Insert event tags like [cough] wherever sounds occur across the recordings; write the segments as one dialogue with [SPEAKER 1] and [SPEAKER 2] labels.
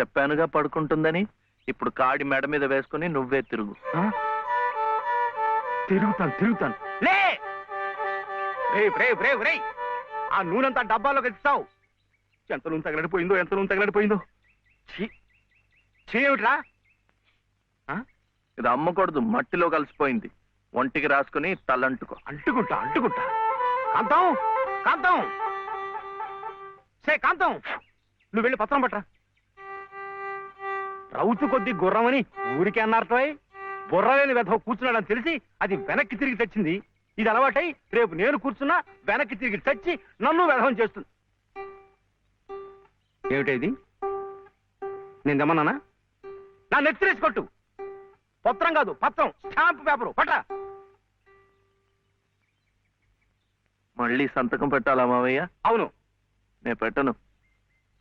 [SPEAKER 1] చెప్పానుగా పడుకుంటుందని ఇప్పుడు కాడి మెడ మీద వేసుకుని నువ్వే తిరుగు.
[SPEAKER 2] తిరుగుతాను తిరుగుతాను. లే! ఆ నూనెంతా డబ్బాలో ఎత్తావు ఎంత నూనె తగలడిపోయిందో ఎంత నూనె తగలడిపోయిందో. ఛీ! చేయమిట్రా
[SPEAKER 1] ఇది అమ్మకూడదు మట్టిలో కలిసిపోయింది. ఒంటికి రాసుకుని తలంటుకో.
[SPEAKER 2] అంటుకుంటా అంటుకుంటా. కాంతం కాంతం! సే కాంతం! నువ్వు వెళ్ళి పత్రం పట్రా రౌతు కొద్ది గుర్రమని ఊరికే అన్నారటోయ్ బుర్రలేని వెధవ కూర్చున్నాడని తెలిసి అది వెనక్కి తిరిగి తెచ్చింది. ఇది అలవాటై రేపు నేను కూర్చున్నా వెనక్కి తిరిగి తెచ్చి నన్ను వెధవం చేస్తుంది. ఏమిటి ఇది? నేను తెమ్మన్నానా? నా నెత్తిరేసి కొట్టు. పత్రం కాదు పత్రం. Stamp paper. పట్రా.
[SPEAKER 1] మళ్ళీ సంతకం పెట్టాలా మావయ్య?
[SPEAKER 2] అవును.
[SPEAKER 1] నేను పెట్టను.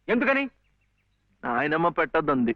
[SPEAKER 2] ఎందుకని?
[SPEAKER 1] నాయనమ్మ పెట్టద్దంది.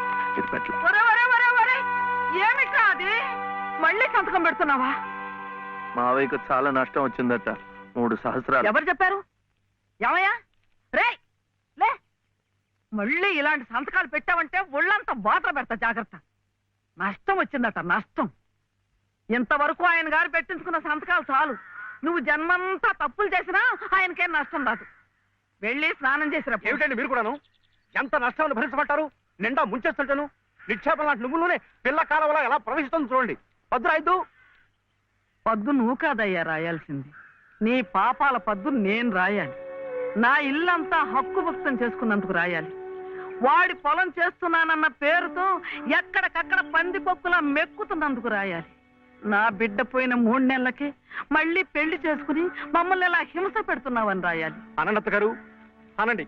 [SPEAKER 3] ఒరే ఏమిట్రా అది? మళ్ళీ సంతకం పెడుతున్నావా?
[SPEAKER 1] మావయ్యకు చాలా నష్టం వచ్చిందట. మూడు సహస్రాలు.
[SPEAKER 3] ఎవరు చెప్పారు? ఏమయ్యా? రే లే. మళ్ళీ ఇలాంటి సంతకాలు పెట్టావంటే ఒళ్ళంతా బాధలు పెడతా జాగ్రత్త. నష్టం వచ్చిందట నష్టం. ఇంతవరకు ఆయన గారు పెట్టించుకున్న సంతకాలు చాలు. నువ్వు జన్మంతా తప్పులు చేసినా ఆయనకేం నష్టం రాదు. వెళ్ళి స్నానం చేసినప్పుడు.
[SPEAKER 2] ఏమిటండి మీరు కూడాను? ఎంత నష్టాన్ని భరించమంటారు? నిండా ముంచేస్తుంటాను. నిక్షేపం లాంటి నువ్వులోనే పిల్ల కాలంలో ఎలా ప్రవహిస్తుంది చూడండి. భద్రాయిద్దు
[SPEAKER 3] పద్దు నువ్వు కాదయ్యా రాయాల్సింది. నీ పాపాల పద్దు నేను రాయాలి. నా ఇల్లంతా హక్కు భక్తం చేసుకున్నందుకు రాయాలి. వాడి పొలం చేస్తున్నానన్న పేరుతో ఎక్కడికక్కడ పందికొక్కులా మెక్కుతున్నందుకు రాయాలి. నా బిడ్డ పోయిన మూడు నెలలకే మళ్ళీ పెళ్ళి చేసుకుని మమ్మల్ని ఎలా హింస పెడుతున్నావని రాయాలి.
[SPEAKER 2] అనంత గారు అనండి.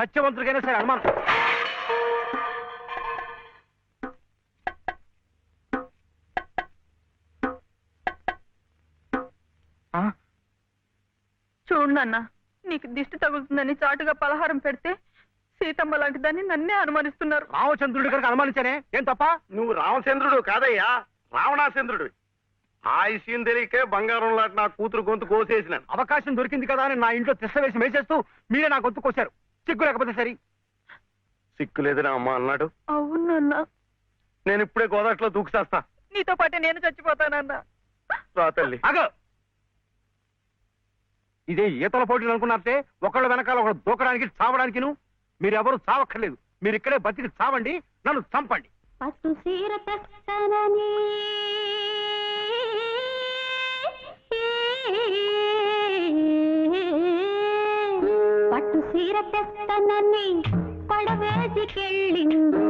[SPEAKER 2] సత్యవంతుడికైనా సరే అనుమానం. ఆ?
[SPEAKER 4] చూడు నాన్న నీకు దిష్టి తగులుతుందని చాటుగా పలహారం పెడితే సీతమ్మ లాంటి దాన్ని నన్నే అనుమానిస్తున్నారు.
[SPEAKER 2] రామచంద్రుడి కనుక అనుమానించానే? ఏం తప్ప?
[SPEAKER 5] నువ్వు రామచంద్రుడు కాదయ్యా రావణాచంద్రుడు. ఆ విషయం తెలియకే బంగారం లాంటి నా కూతురు గొంతు కోసేసినాను.
[SPEAKER 2] అవకాశం దొరికింది కదా అని నా ఇంట్లో తిష్ట వేసి మేసేస్తూ మీరే నా గొంతు కోశారు. సిగ్గు లేకపోతే సరి.
[SPEAKER 5] సిక్కు లేదని అమ్మ అన్నాడు.
[SPEAKER 4] అవును నాన్న.
[SPEAKER 5] నేను ఇప్పుడే గోదాట్లో దూకుసేస్తా
[SPEAKER 4] నీతో పాటే నేను చచ్చిపోతానన్నా.
[SPEAKER 5] రా తల్లి.
[SPEAKER 2] అగో ఇదే ఈతల పోటీలు అనుకున్నారంటే ఒకళ్ళ వెనకాల ఒకళ్ళు దూకడానికి చావడానికి మీరెవరు చావక్కర్లేదు. మీరు ఇక్కడే బతికి చావండి నన్ను చంపండి.
[SPEAKER 4] పట్టు సీర తెస్తానని పట్టు సీర తెస్తానని పడవేసికెళ్ళింది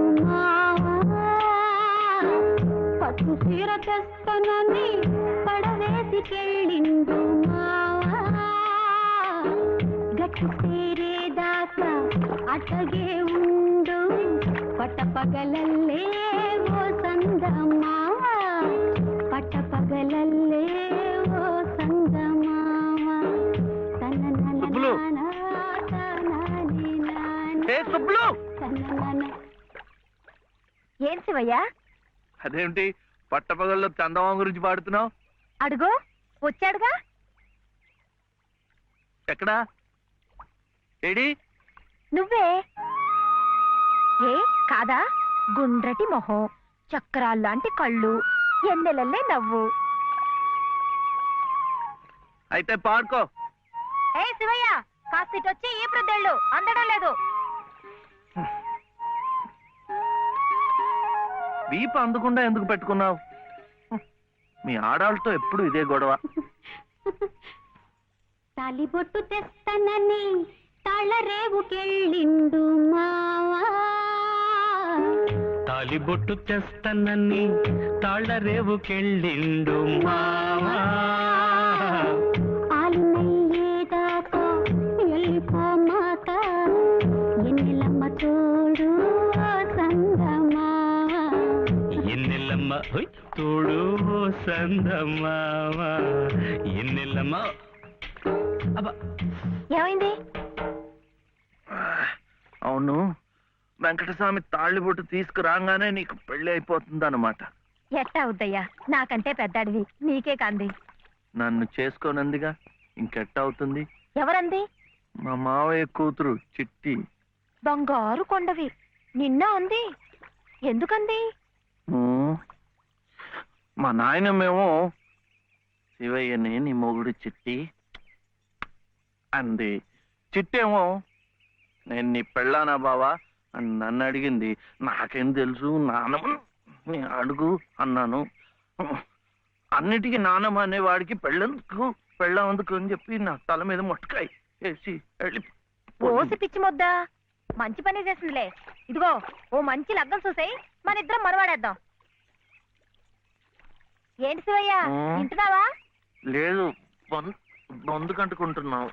[SPEAKER 4] పట్టు సీర తెస్తానని పడవేసికెళ్ళింది గట్టు గట్టి సేరేదాకా అటగే ఉండు. పట్టపగలల్లే ఓ
[SPEAKER 6] సందమ్మా శివయ్య?
[SPEAKER 1] అదేంటి పట్టపగల్లో చందమామ గురించి పాడుతున్నావు?
[SPEAKER 6] అడుగు వచ్చాడుగా?
[SPEAKER 1] ఎక్కడా? ఏడి?
[SPEAKER 6] నువ్వే? ఏ కాదా? గుండ్రటి మొహం చక్రాల్లాంటి కళ్ళు ఎన్నెలల్లే నవ్వు.
[SPEAKER 1] అయితే పాడుకో.
[SPEAKER 6] ఏ శివయ్య కాస్త వచ్చి ఈ ప్రద్దెళ్ళు అందడం లేదు.
[SPEAKER 1] వీపు అందకుండా ఎందుకు పెట్టుకున్నావు? మీ ఆడాళ్ళతో ఎప్పుడు ఇదే గొడవ?
[SPEAKER 6] తాలిబొట్టు తెస్తానని తాళరేవుకెళ్ళిండు మావా.
[SPEAKER 7] తాలిబొట్టు తెస్తానని తాళ్ళరేవుకెళ్ళిండు మావా. ఓ సందమావా ఎన్నెల్లమ్మ అబ్బా
[SPEAKER 6] ఏమైంది?
[SPEAKER 1] అవును వెంకటస్వామి తాళ్ళిబొట్టు తీసుకురాగానే నీకు పెళ్ళి అయిపోతుంది అనమాట
[SPEAKER 6] ఎట్టా అవుద్దయ్యా నాకంటే పెద్దాడివి నీకే కాంది.
[SPEAKER 1] నన్ను చేసుకోనందిగా ఇంకెట్ట అవుతుంది?
[SPEAKER 6] ఎవరంది?
[SPEAKER 1] మా మావయ్య కూతురు చిట్టి.
[SPEAKER 6] బంగారు కొండవి నిన్న అంది. ఎందుకంది?
[SPEAKER 1] మా నాయనమేమో శివయ్యని నీ మొగుడు చిట్టి అంది. చిట్టేమో నేను నీ పెళ్ళానా బావా? అని నన్ను అడిగింది. నాకేం తెలుసు నానమ్మ నీ అడుగు అన్నాను. అన్నిటికీ నానమ్మ అనేవాడికి పెళ్ళందుకు? పెళ్ళందుకు అని చెప్పి నా తల మీద మొట్టకాయ వేసి వెళ్ళి
[SPEAKER 6] పోసి పిచ్చి మొద్దా? మంచి పని చేసిందిలే. ఇదిగో ఓ మంచి లగ్గం చూసాయి. మన ఇద్దరం మరవాడేద్దాం. ఏంటి శివయ్య
[SPEAKER 1] ఆ.
[SPEAKER 6] వింటున్నావా
[SPEAKER 1] లేదు. బొందు బొందు కంటుకుంటున్నావు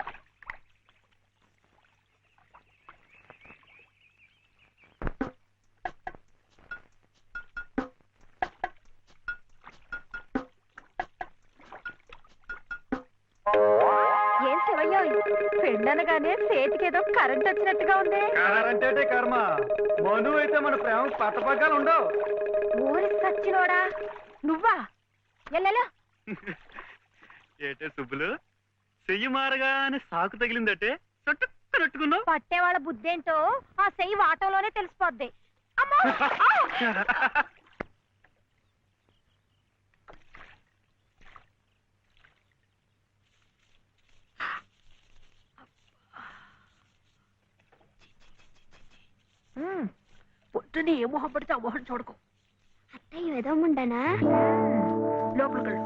[SPEAKER 6] ఏం శివయ్య పెళ్ళనగానే చేతికేదో కరెంట్ వచ్చినట్టుగా ఉంది.
[SPEAKER 8] అంటే కర్మ. మను అయితే మన ప్రేమ పట్టపగ్గాలు ఉండవు.
[SPEAKER 6] ఊరి సచ్చినోడా? నువ్వా?
[SPEAKER 7] ఏటే సుబ్బులు? చెయ్యి మారగానే సాకు తగిలిందటే చుట్టుకున్నట్టుకున్నావు
[SPEAKER 6] పట్టేవాళ్ళ బుద్ధేంటో ఆ సెయ్యి వాటంలోనే తెలిసిపోద్ది. పొద్దున్నే ఏ మొహం పడితే ఆ మొహం చూడకు.
[SPEAKER 9] అత్తయ్య ఏదో ఉండనా
[SPEAKER 6] లోపలికి వెళ్ళు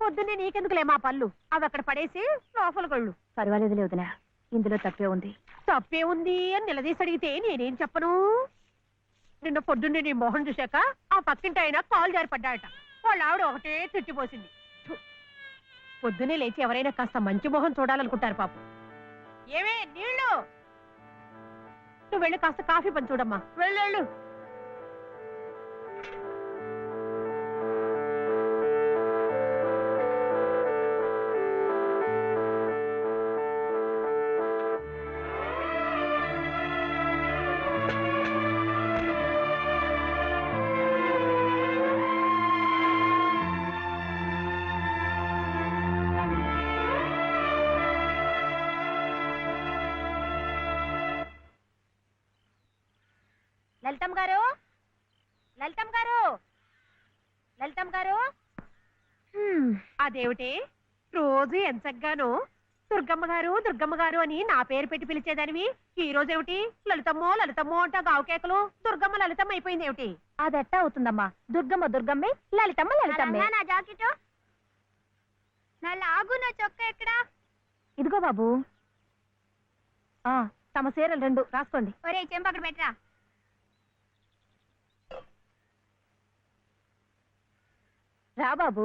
[SPEAKER 6] పొద్దున్నే నీకెందుకులే మా పళ్ళు? అవి అక్కడ పడేసి లోపలికి వెళ్ళు పర్వాలేదు వదినా ఇందులో తప్పే ఉంది. తప్పే ఉంది అని నిలదీసి అడిగితే నేనేం చెప్పను? నిన్న పొద్దున్నే నీ మొహం చూశాక ఆ పక్కింటి ఆయన కాలు జారి పడ్డాడట వాళ్ళ ఆవిడ ఒకటే తిట్టిపోసింది ఫు, పొద్దున్నే లేచి ఎవరైనా కాస్త మంచి మొహం చూడాలనుకుంటారు పాపం. ఏమే నీళ్ళు? నువ్వు వెళ్ళి కాస్త కాఫీ పని చూడమ్మా. వెళ్ళు అదేమిటి రోజు ఎంచగ్గాను దుర్గమ్మ గారు దుర్గమ్మ గారు అని నా పేరు పెట్టి పిలిచేదానివి. ఈ రోజు ఏమిటి? లలితమ్మో లలితమ్మో అంట గావుకేకలు దుర్గమ్మ లలితమ్మ అయిపోయింది ఏమిటి? అదెట్టా అవుతుందమ్మా? దుర్గమ్మ దుర్గమ్మే లలితమ్మ లలితమ్మే.
[SPEAKER 9] నా జాకెట్. నా లాగు నా చొక్కా ఎక్కడా?
[SPEAKER 6] ఇదిగో బాబు. ఆ తమ చీరలు రెండు రాసుకోండి.
[SPEAKER 9] ఒరే చెంప అక్కడ పెట్టరా.
[SPEAKER 6] రా బాబు.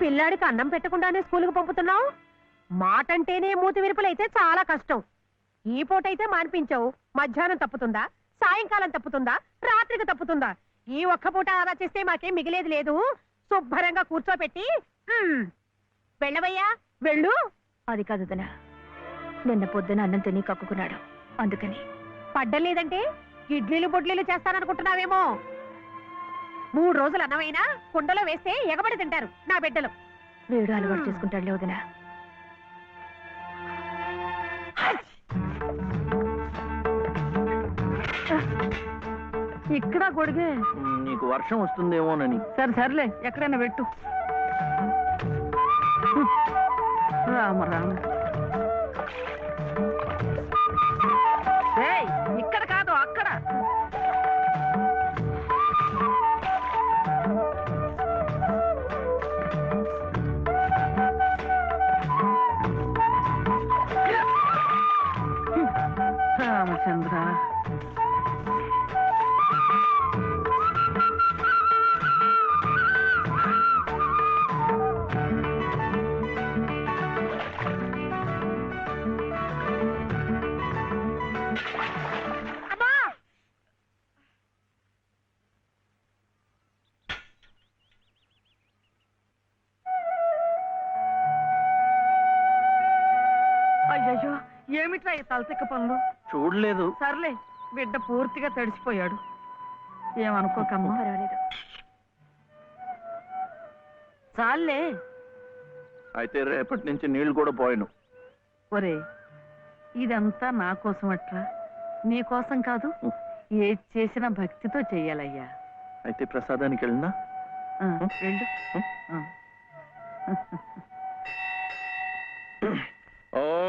[SPEAKER 10] పిల్లాడికి అన్నం పెట్టకుండానే స్కూల్కి పంపుతున్నావు? మాటంటేనే మూతి విరుపులైతే చాలా కష్టం. ఈ పూటైతే మానిపించావు. మధ్యాహ్నం తప్పుతుందా? సాయంకాలం తప్పుతుందా? రాత్రికి తప్పుతుందా? ఈ ఒక్క పూట ఆదా చేస్తే మాకేం మిగిలేది లేదు. శుభ్రంగా కూర్చోపెట్టి "ఉమ్, వెళ్ళవయ్యా వెళ్ళు.
[SPEAKER 6] అది కాదు వదినా. నిన్న పొద్దున అన్నం తిని కక్కుకున్నాడు. అందుకని.
[SPEAKER 10] పడ్డం లేదంటే ఇడ్లీలు బొడ్లీలు చేస్తాననుకుంటున్నావేమో. మూడు రోజులు అన్నమైనా కుండలో వేస్తే ఎగబడి తింటారు నా బిడ్డలు.
[SPEAKER 6] వీడు అలవాటు చేసుకుంటాడులే వదినా.
[SPEAKER 3] ఇక్కడ గొడిగే
[SPEAKER 1] నీకు వర్షం వస్తుందేమోనని.
[SPEAKER 3] సరే సర్లే ఎక్కడైనా పెట్టు. రామ రామ. రామచంద్ర. అయ్యయ్యో ఏమిట్రా ఈ తలతిక్క పనులు?
[SPEAKER 1] చూడలేదు.
[SPEAKER 3] సర్లే బిడ్డ పూర్తిగా తడిసిపోయాడు. ఏమనుకోకమ్మా?
[SPEAKER 6] పర్వాలేదు.
[SPEAKER 3] చాలే
[SPEAKER 1] అయితే రేపటి నుంచి నీళ్ళు కూడా పోయాను.
[SPEAKER 3] ఒరే ఇదంతా నా కోసం అట్రా నీ కోసం కాదు ఏది చేసినా భక్తితో చెయ్యాలయ్యా.
[SPEAKER 1] అయితే ప్రసాదానికి వెళ్ళినా?
[SPEAKER 3] ఆ, వెళ్ళు. ఆ. [laughs]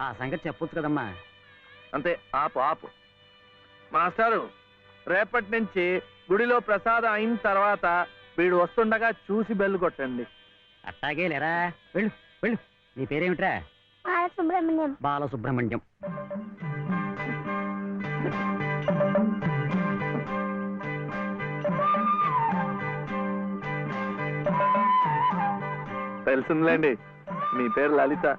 [SPEAKER 2] ఆ సంగతి చెప్పొచ్చు కదమ్మా.
[SPEAKER 1] అంతే ఆపు ఆపు. మాస్టారు రేపటి నుంచి గుడిలో ప్రసాదం అయిన తర్వాత వీడు వస్తుండగా చూసి బెల్లు కొట్టండి.
[SPEAKER 2] అట్టాగే లేరా? వెళ్ళు వెళ్ళు. నీ పేరేమిట్రా?
[SPEAKER 10] సుబ్రహ్మణ్యం
[SPEAKER 2] బాలసుబ్రహ్మణ్యం.
[SPEAKER 1] తెలిసిందిలేండి మీ పేరు లలిత.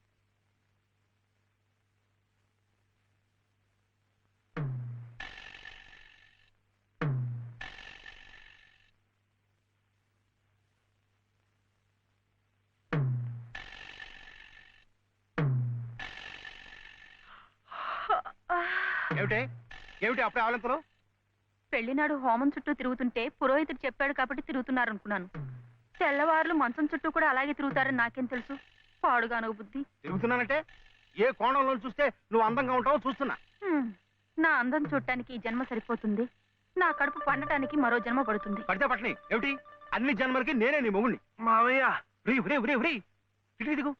[SPEAKER 2] ఏమిటి? ఏమిటి అప్పుడే ఆవలింతలు
[SPEAKER 11] పెళ్ళినాడు హోమం చుట్టూ తిరుగుతుంటే పురోహితుడు చెప్పాడు కాబట్టి తిరుగుతున్నారు అనుకున్నాను తెల్లవారులు మంచం చుట్టూ కూడా అలాగే తిరుగుతారని నాకేం తెలుసు? పాడుగాను బుద్ధి.
[SPEAKER 2] తిరుగుతున్నానంటే? ఏ కోణంలో చూస్తే నువ్వు అందంగా ఉంటావో చూస్తున్నా.
[SPEAKER 11] హ్మ్. నా అందం చూడటానికి ఈ జన్మ సరిపోతుంది. నా కడుపు పండటానికి మరో జన్మ పడుతుంది.
[SPEAKER 2] పడితే పట్టని. ఏమిటి? అన్ని జన్మలకి నేనే నీ మొగుణ్ణి.
[SPEAKER 1] మావయ్య.
[SPEAKER 2] రీ రీ రీ రీ ఇటు దిగు.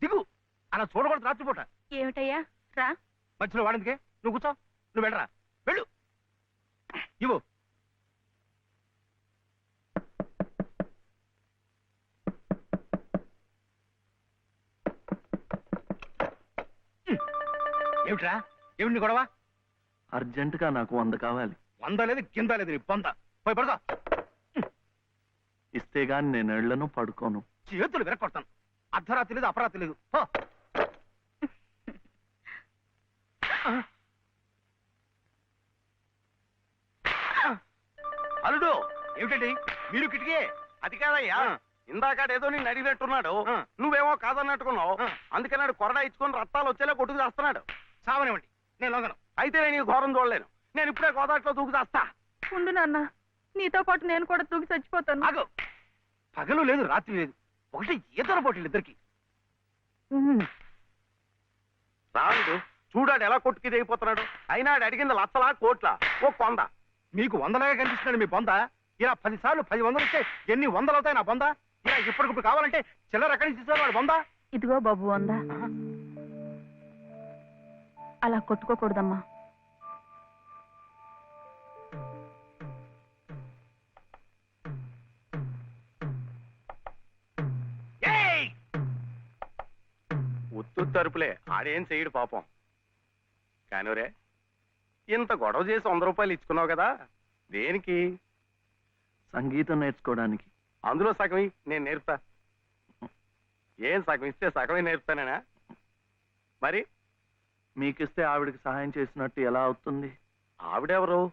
[SPEAKER 2] దిగు. అలా చూడకూడదు రాత్రిపూట.
[SPEAKER 11] ఏమిటయ్యా? రా.
[SPEAKER 2] మధ్యలో వాడిందికే? నువ్వు కూర్చో. నువ్వు వెళ్ళరా? వెళ్ళు. ఇవ్వు. ఏమిట్రా? ఏమిటి గొడవ?
[SPEAKER 1] అర్జెంటుగా నాకు వంద కావాలి.
[SPEAKER 2] వంద లేదు కింద లేదు నీ పొంద పోయి పడతా
[SPEAKER 1] ఇస్తే గాని నేను ఎళ్ళను పడుకోను.
[SPEAKER 2] చేతులు విరక్కొడతాను అర్ధరాత్రి లేదు అపరాత్రి లేదు. కిటికీ
[SPEAKER 1] అది కాదయ్యా. ఇందాక ఏదో నేను అడిగినట్టున్నాడు. నువ్వేమో కాదన్నట్టుకున్నావు. అందుకన్నాడు కొరడా ఇచ్చుకొని రక్తాలు వచ్చేలా కొట్టుకు చేస్తున్నాడు.
[SPEAKER 2] సావనివ్వండి నేను లొంగను.
[SPEAKER 1] అయితే నేను ఈ ఘోరం చూడలేను. నేను ఇప్పుడే గోదాట్లో దూకు చేస్తా.
[SPEAKER 11] ఉండు నాన్న నీతో పాటు నేను కూడా తూగి చచ్చిపోతాను.
[SPEAKER 2] ఆగు. పగలు లేదు రాత్రి లేదు. ఒకటి ఈతర పోటీలు ఇద్దరికి.
[SPEAKER 1] రాడు చూడాడు ఎలా కొట్టుకి అయిపోతున్నాడు అయినా అడిగింది లచ్చలా కోట్ల ఓ కొంద
[SPEAKER 2] మీకు వందలాగా కనిపిస్తున్నాడు మీ బొంద. ఇలా పది సార్లు పది వందలు ఇస్తే ఎన్ని వందలు అవుతాయి నా బొంద? ఇలా ఇప్పటికిప్పుడు కావాలంటే చిల్లర ఎక్కడి నుంచి ఇస్తారు వాడు బొంద?
[SPEAKER 11] ఇదిగో బాబు అందా అలా కొట్టుకోకూడదమ్మా!
[SPEAKER 5] ఉత్తు తరుపులే ఆడేం చెయ్యడు పాపం. కానివరే ఇంత గొడవ చేసి వంద రూపాయలు ఇచ్చుకున్నావు కదా దేనికి?
[SPEAKER 1] సంగీతం నేర్చుకోవడానికి.
[SPEAKER 5] అందులో సగం నేను నేర్పుతా. ఏం సగం ఇస్తే సగమే నేర్పుతానేనా? మరి?
[SPEAKER 1] మీకిస్తే ఆవిడకి సహాయం చేసినట్టు ఎలా అవుతుంది?
[SPEAKER 5] ఆవిడెవరు?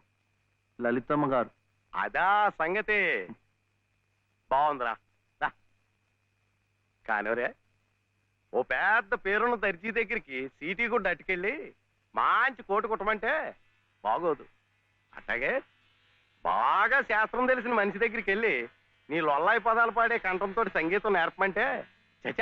[SPEAKER 1] లలితమ్మ గారు.
[SPEAKER 5] అదా సంగతి. బాగుందిరా. కానివరే ఓ పెద్ద పేరున్న దర్జీ దగ్గరికి సీటీ కూడా అట్టుకెళ్ళి మంచి కోటు కుట్టమంటే బాగోదు. అట్లాగే బాగా శాస్త్రం తెలిసిన మనిషి దగ్గరికి వెళ్ళి నీ లొల్లాయి పదాలు పాడే కంఠంతో సంగీతం నేర్పమంటే చచా